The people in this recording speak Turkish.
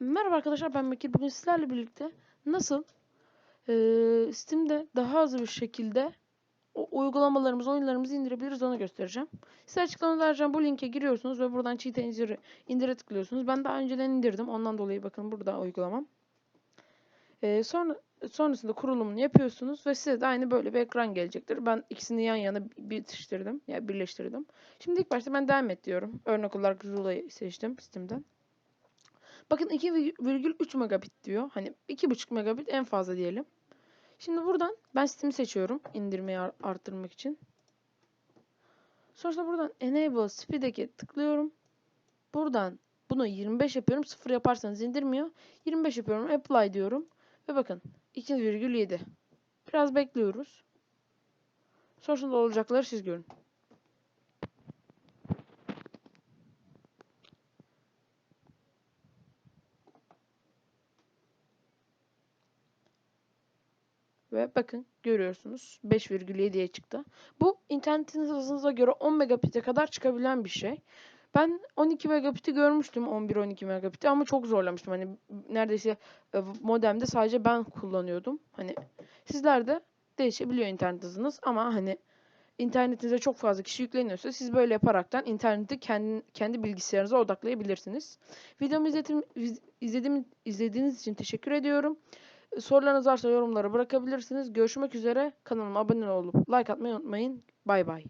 Merhaba arkadaşlar ben Bekir. Bugün sizlerle birlikte nasıl eee, Steam'de daha hızlı bir şekilde o uygulamalarımızı, oyunlarımızı indirebiliriz onu göstereceğim. Size açıklamada vereceğim bu linke giriyorsunuz ve buradan cheat indire, indire tıklıyorsunuz. Ben daha önceden indirdim. Ondan dolayı bakın burada uygulamam. Eee, sonra sonrasında kurulumunu yapıyorsunuz ve size de aynı böyle bir ekran gelecektir. Ben ikisini yan yana bitiştirdim. Yani birleştirdim. Şimdi ilk başta ben devam et diyorum. Örnek olarak Zula'yı seçtim Steam'den. Bakın 2,3 megabit diyor. Hani 2,5 megabit en fazla diyelim. Şimdi buradan ben Steam'i seçiyorum indirmeyi ar- arttırmak için. Sonrasında buradan Enable Speed'e tıklıyorum. Buradan bunu 25 yapıyorum. 0 yaparsanız indirmiyor. 25 yapıyorum. Apply diyorum. Ve bakın 2,7. Biraz bekliyoruz. Sonrasında olacakları siz görün. Ve bakın görüyorsunuz 5,7'ye çıktı. Bu internetin hızınıza göre 10 megabit'e kadar çıkabilen bir şey. Ben 12 megabit'i görmüştüm 11-12 megabit'i ama çok zorlamıştım. Hani neredeyse e, modemde sadece ben kullanıyordum. Hani sizler de değişebiliyor internet hızınız ama hani internetinize çok fazla kişi yükleniyorsa siz böyle yaparaktan interneti kendi, kendi bilgisayarınıza odaklayabilirsiniz. Videomu izledim, izledim, izlediğiniz için teşekkür ediyorum. Sorularınız varsa yorumlara bırakabilirsiniz. Görüşmek üzere. Kanalıma abone olup like atmayı unutmayın. Bay bay.